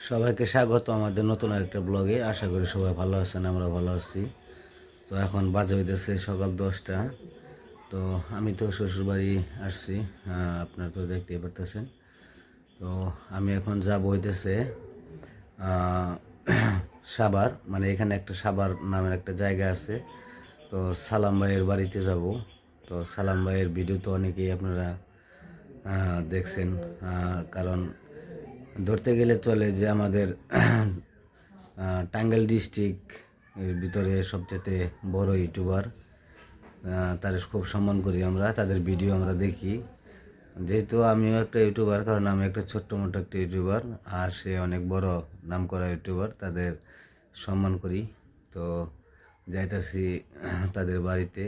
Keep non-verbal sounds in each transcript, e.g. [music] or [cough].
সবাইকে স্বাগত আমাদের নতুন একটা ব্লগে। আশা করি সবাই ভালো আছেন আমরা ভালো আছি। তো এখন বাজে হইতেছে সকাল দশটা। তো আমি তো শ্বশুরবাড়ি আসছি আহ, আপনারা তো দেখতেই পারতেছেন। তো আমি এখন যাব হইতেছে [clears throat] সাবার মানে এখানে একটা সাবার নামের একটা জায়গা আছে। তো সালাম ভাইয়ের বাড়িতে যাব। তো সালাম ভাইয়ের ভিডিও তো অনেকেই আপনারা দেখছেন কারণ ধরতে গেলে চলে যে আমাদের টাঙ্গাইল ডিস্ট্রিক্ট এর ভিতরে সবচেয়ে বড় ইউটিউবার তার খুব সম্মান করি আমরা, তাদের ভিডিও আমরা দেখি। যেহেতু আমিও একটা ইউটিউবার, কারণ আমি একটা ছোট্ট মোটো একটা ইউটিউবার, আর সে অনেক বড় নাম করা ইউটিউবার, তাদের সম্মান করি। তো যাইতাছি তাদের বাড়িতে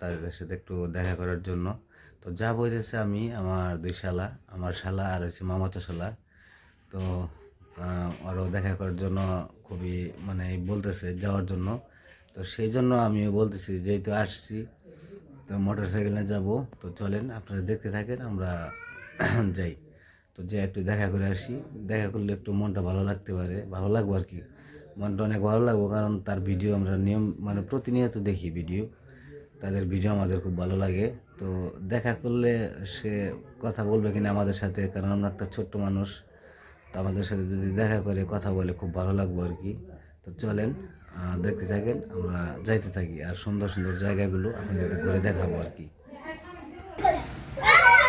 তাদের সাথে একটু দেখা করার জন্য। তো যা বলতেছে আমি, আমার দুই শালা, আমার শালা আর হচ্ছে মামাতো শালা। তো আহ, ওরাও দেখা করার জন্য খুবই মানে বলতেছে যাওয়ার জন্য। তো সেই জন্য আমিও বলতেছি যেহেতু আসছি তো মোটর সাইকেলে যাব। তো চলেন আপনারা দেখতে থাকেন আমরা [clears throat] যাই। তো যে একটু দেখা করে আসি। দেখা করলে একটু মনটা ভালো লাগতে পারে ভালো লাগবো আর কি। মনটা অনেক ভালো লাগবো কারণ তার ভিডিও আমরা নিয়ম মানে প্রতিনিয়ত দেখি ভিডিও। তাদের ভিডিও আমাদের খুব ভালো লাগে। তো দেখা করলে সে কথা বলবে কিনা আমাদের সাথে কারণ আমরা একটা ছোট্ট মানুষ। তো আমাদের সাথে যদি দেখা করে কথা বলে খুব ভালো লাগবো আর কি। তো চলেন দেখতে থাকেন আমরা যাইতে থাকি। আর সুন্দর সুন্দর জায়গাগুলো আপনাদের ঘুরে দেখাবো আর কি।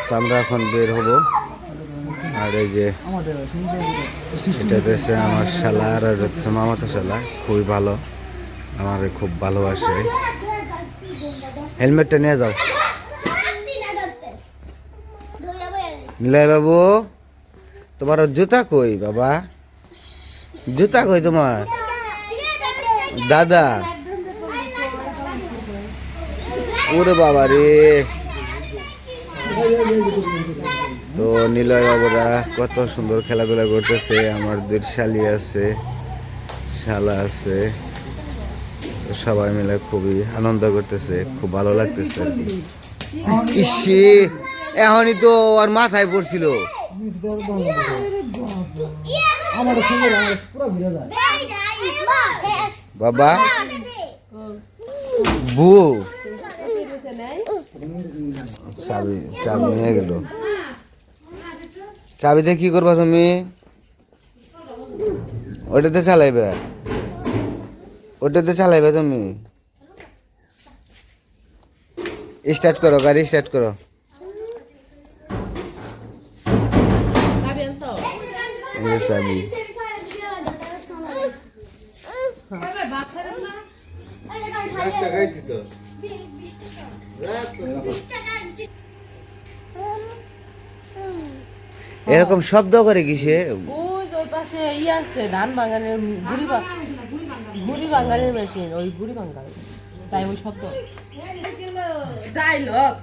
তো আমরা এখন বের হব। আর এই যে এটা হচ্ছে আমার শালা আর হচ্ছে মামাতো শালা। খুবই ভালো। আমার খুব ভালোবাসে। হেলমেটটা নিয়ে যাও। নিলয় বাবু। তোমার জুতা কই, বাবা? জুতা কই তোমার? দাদা। ওরে বাবা রে। তো নিলয় বাবুরা, কত সুন্দর খেলাধুলা করতেছে, আমার দুই শালি আছে, শালা আছে। তো সবাই মিলে খুবই আনন্দ করতেছে, খুব ভালো লাগতেছে এখনই তো ওর মাথায় পড়ছিল। আমার সঙ্গে আমার পুরো ভিড়ে যায়। বাবা। বু চাবি চাবি নিয়ে গেল। চাবিতে কি করবা তুমি? ওটাতে চালাইবে। ওটাতে চালাইবে তুমি। স্টার্ট করো গাড়ি স্টার্ট করো। যে চাবি এরকম শব্দ করে কিসে ধান বাগানের গুড়ি বা গুড়ি মেশিন ওই গুড়ি বাগান তাই ওই শব্দ।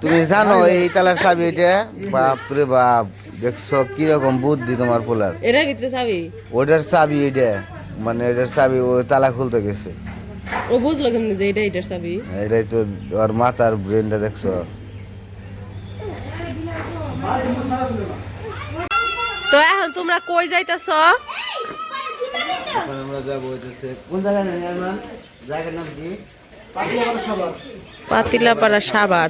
তুমি জানো এই তালার চাবি এটা বাপ রে বাপ দেখছ কীরকম বুদ্ধি তোমার পোলার? এরা ভিতরে চাবি। ওটার চাবি এটা মানে এটার চাবি ও তালা খুলতে গেছে। ও বুঝলো কেমনি যে এটা এটার চাবি? এটাই তো ওর মাথার ব্রেনটা দেখছ? তো এখন তোমরা কই যাইতাছ? আমরা যাব হইতেছে কোন জায়গায় জায়গার নাম কি? পাতিলাপাড়া সাবার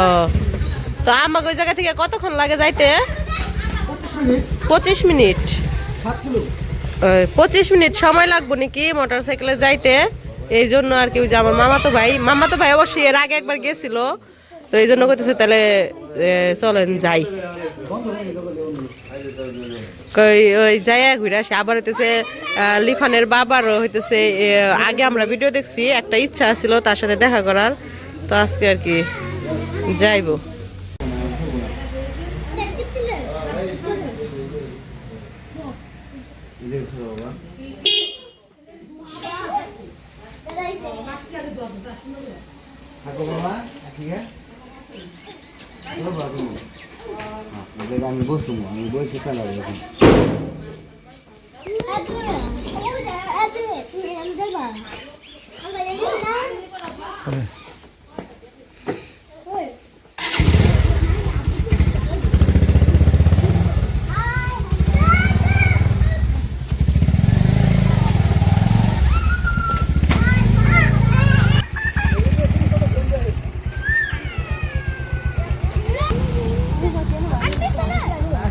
ও তো আমাকে ওই জায়গা থেকে কতক্ষণ লাগে যাইতে? পঁচিশ মিনিট। পঁচিশ মিনিট? সময় লাগবে নাকি মোটর সাইকেলে যাইতে? এই জন্য আর কি ওই যে আমার মামাতো ভাই মামাতো ভাই অবশ্যই এর আগে একবার গেছিল। তো এই জন্য করতেছে তাহলে চলেন যাই। ওই যাই ঘুরে আবার হইতেছে লিফানের বাবারও হইতেছে আগে আমরা ভিডিও দেখছি, একটা ইচ্ছা ছিল তার সাথে দেখা করার। তো আজকে আর কি যাইবো। বাবা। থাকো বাবা ঠিক আছে বাবা তুমি হ্যাঁ,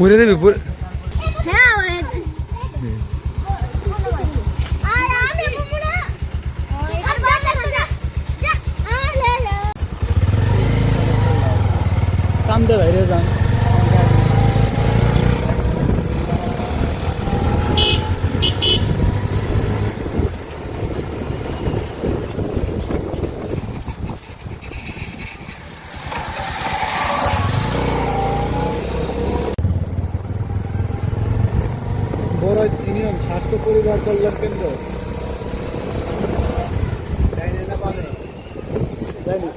দেখ আমি বসুম আমি বসে চালাবো এখন পুরে দেবি পুরে হ্যাঁ আর আমি মুমুনা আর বাবা তোরা আর লে লে কাম দে বাইরে যান বড় ইউনিয়ন স্বাস্থ্য পরিবার কল্যাণ কেন্দ্র ডাইনে না বামে? ডাইনে।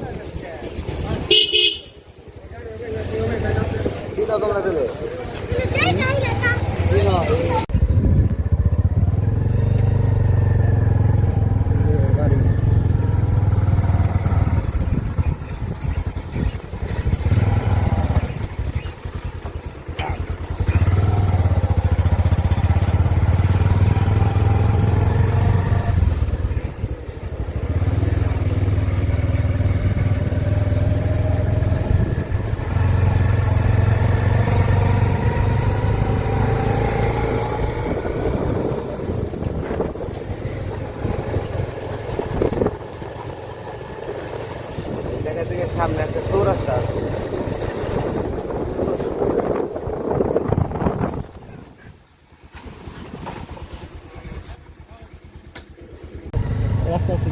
কি দাও তোমরা দিলে? যাই যাই না কি নাও? এ, গাড়ি। থেকে সামনে একটা চৌরাস্তা আছে রাস্তা আছে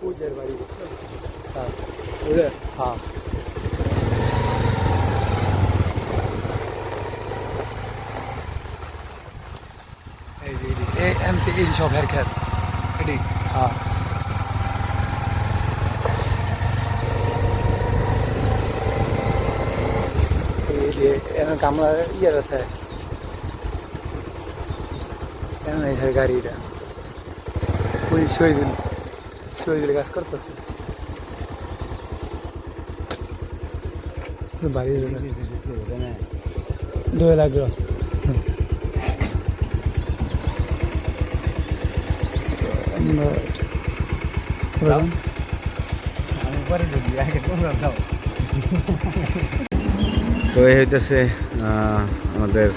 পূজার বাড়ি হ্যাঁ এই যে এই এম থেকে এই সব হের খেত এটি হ্যাঁ এখানে কামলা ইয়ে রয়েছে এখানে এই গাড়িটা ওই শহীদুল শহীদুল কাজ করতেছে বাড়ি দুই তো এই হইতেছে আমাদের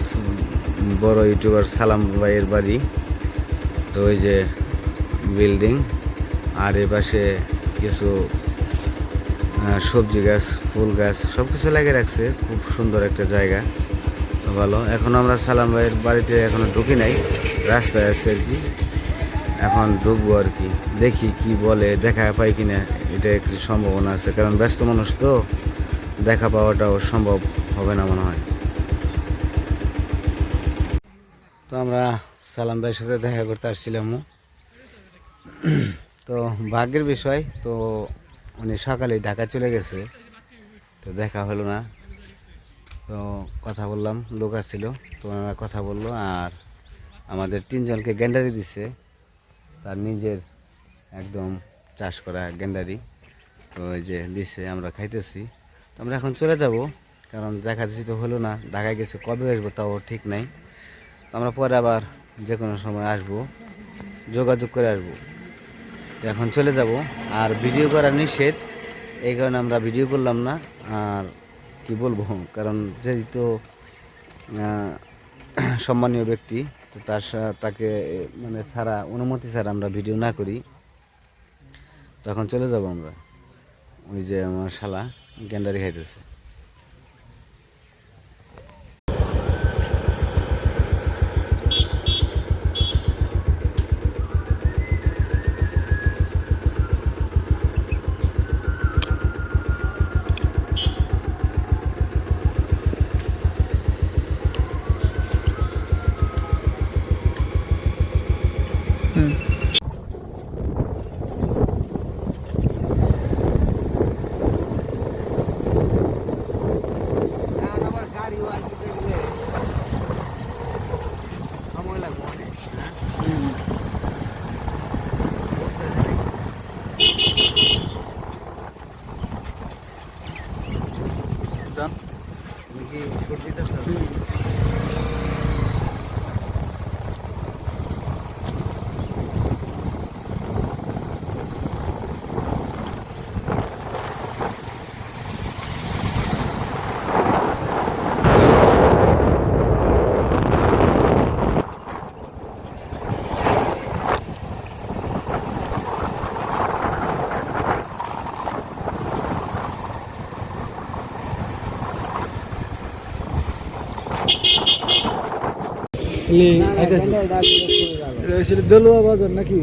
বড় ইউটিউবার সালাম ভাইয়ের বাড়ি। তো ওই যে বিল্ডিং, আর এ পাশে কিছু সবজি গাছ, ফুল গাছ সব কিছু লাগিয়ে রাখছে। খুব সুন্দর একটা জায়গা ভালো। এখন আমরা সালাম ভাইয়ের বাড়িতে এখনও ঢুকি নাই, রাস্তায় আছে আর কি। এখন ঢুকবো আর কি। দেখি কি বলে, দেখা পাই কিনা, এটা একটু সম্ভাবনা আছে। কারণ ব্যস্ত মানুষ তো, দেখা পাওয়াটাও সম্ভব হবে না মনে হয়। তো আমরা সালাম ভাইয়ের সাথে দেখা করতে আসছিলাম তো ভাগ্যের বিষয়, তো উনি সকালে ঢাকা চলে গেছে। তো দেখা হলো না। তো কথা বললাম, লোক আসছিল, তো ওনারা কথা বলল, আর আমাদের তিনজনকে গ্যান্ডারি দিছে। তার নিজের একদম চাষ করা গ্যান্ডারি তো ওই যে দিছে আমরা খাইতেছি। তো আমরা এখন চলে যাব, কারণ দেখা যাচ্ছে তো হলো না, ঢাকায় গেছে, কবে আসব তাও ঠিক নাই। তো আমরা পরে আবার যে কোনো সময় আসব, যোগাযোগ করে আসব। এখন চলে যাব, আর ভিডিও করা নিষেধ, এই কারণে আমরা ভিডিও করলাম না, আর কি বলব, কারণ যেহেতু সম্মানীয় ব্যক্তি তো তার তাকে মানে ছাড়া, অনুমতি ছাড়া আমরা ভিডিও না করি। তখন চলে যাব আমরা। ওই যে আমার শালা, গ্যান্ডারি খাইতেছে। লি আইতাছি এটা দেলুয়া বাজার নাকি?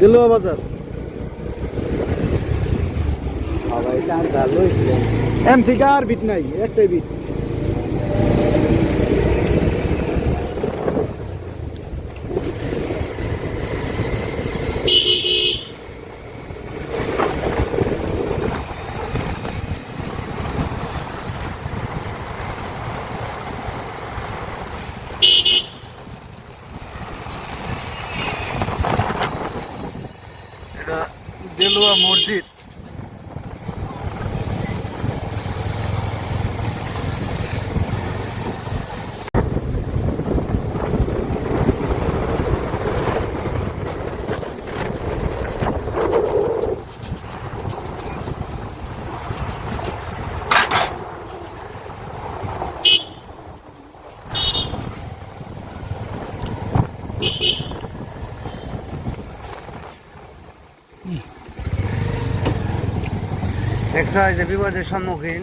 দেলুয়া বাজার? এম থেকে আর বিট নাই, একটাই বিট এটা দেলুয়া মসজিদ দেখছ এই যে বিপদের সম্মুখীন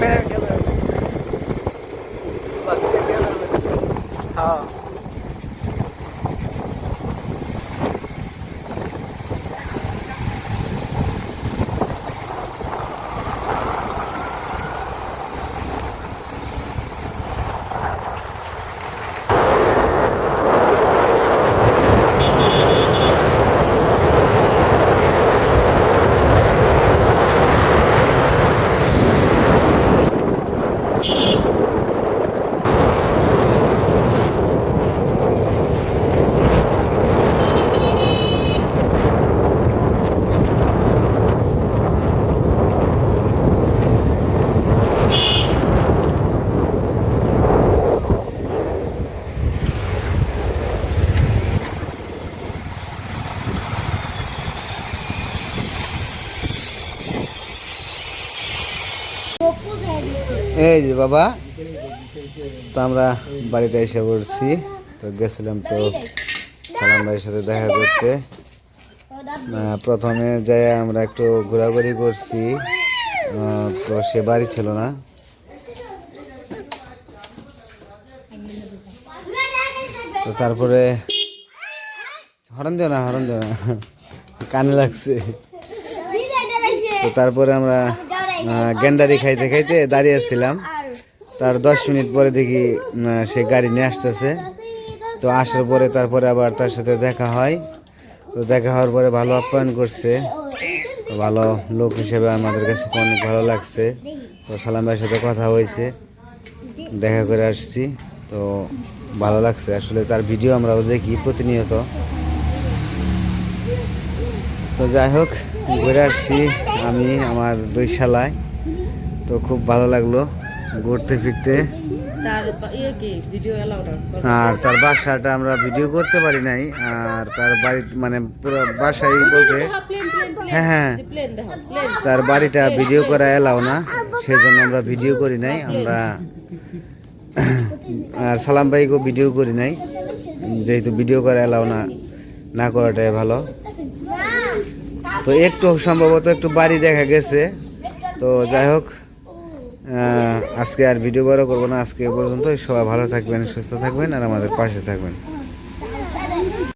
এই যে বাবা, তো আমরা বাড়িতে এসে পড়ছি। তো গেছিলাম তো সালাম ভাইয়ের সাথে দেখা করতে। প্রথমে যাই আমরা একটু ঘোরাঘুরি করছি। তো সে বাড়ি ছিল না। তো তারপরে হরণ দিও না হরন দিও না। কানে লাগছে। তো তারপরে আমরা গেন্ডারি খাইতে খাইতে দাঁড়িয়েছিলাম তার দশ মিনিট পরে দেখি সে গাড়ি নিয়ে আসতেছে। তো আসার পরে তারপরে আবার তার সাথে দেখা হয়। তো দেখা হওয়ার পরে ভালো আপ্যায়ন করছে। তো ভালো লোক হিসেবে আমাদের কাছে অনেক ভালো লাগছে। তো সালাম ভাইয়ের সাথে কথা হয়েছে। দেখা করে আসছি। তো ভালো লাগছে। আসলে তার ভিডিও আমরা দেখি প্রতিনিয়ত। তো যাই হোক, ঘুরে আসছি। আমি আমার দুই শালায়। তো খুব ভালো লাগল ঘুরতে ফিরতে। ইয়ে আর তার বাসাটা আমরা ভিডিও করতে পারি নাই আর তার বাড়ি মানে পুরো বাসাই বলতে হ্যাঁ হ্যাঁ। তার বাড়িটা ভিডিও করা এলাও না সেই জন্য আমরা ভিডিও করি নাই আমরা আর সালাম ভাইকেও ভিডিও করি নাই যেহেতু ভিডিও করা এলাও না না করাটাই ভালো। তো একটু সম্ভবত একটু বাড়ি দেখা গেছে। তো যাই হোক আজকে আর ভিডিও বড় করব না। আজকে পর্যন্ত সবাই ভালো থাকবেন, সুস্থ থাকবেন, আর আমাদের পাশে থাকবেন।